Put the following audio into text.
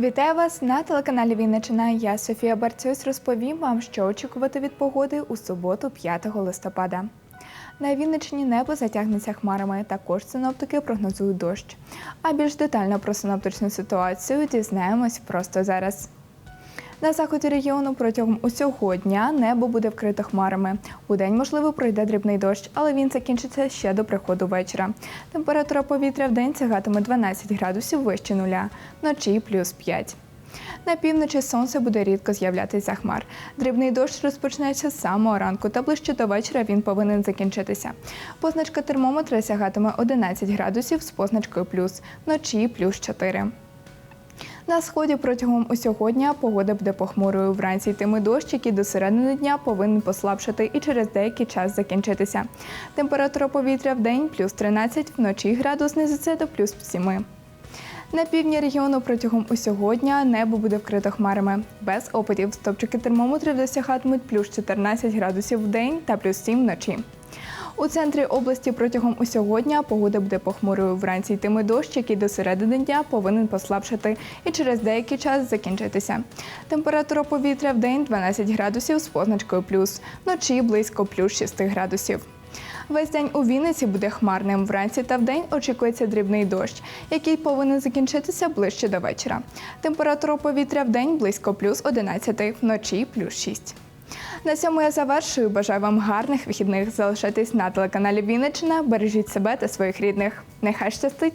Вітаю вас на телеканалі Вінничина. Я Софія Барцюсь розповім вам, що очікувати від погоди у суботу, 5 листопада. На Вінничині небо затягнеться хмарами. Також синоптики прогнозують дощ. А більш детально про синоптичну ситуацію дізнаємось просто зараз. На заході регіону протягом усього дня небо буде вкрите хмарами. У день, можливо, пройде дрібний дощ, але він закінчиться ще до приходу вечора. Температура повітря в день сягатиме 12 градусів вище нуля, вночі плюс 5. На півночі сонце буде рідко з'являтися хмар. Дрібний дощ розпочнеться з самого ранку, та ближче до вечора він повинен закінчитися. Позначка термометра сягатиме 11 градусів з позначкою плюс, вночі плюс 4. На сході протягом усього дня погода буде похмурою. Вранці йтиме дощ, який до середини дня повинен послабшати і через деякий час закінчитися. Температура повітря в день плюс 13, вночі градус знизиться до плюс 7. На півдні регіону протягом усього дня небо буде вкрито хмарами. Без опадів стопчики термометрів досягатимуть плюс 14 градусів в день та плюс 7 вночі. У центрі області протягом усього дня погода буде похмурою. Вранці йтиме дощ, який до середини дня повинен послабшати і через деякий час закінчитися. Температура повітря в день 12 градусів з позначкою плюс, вночі близько плюс 6 градусів. Весь день у Вінниці буде хмарним. Вранці та вдень очікується дрібний дощ, який повинен закінчитися ближче до вечора. Температура повітря в день близько плюс 11, вночі плюс 6. На цьому я завершую. Бажаю вам гарних вихідних. Залишайтесь на телеканалі Вінниччина. Бережіть себе та своїх рідних. Нехай щастить!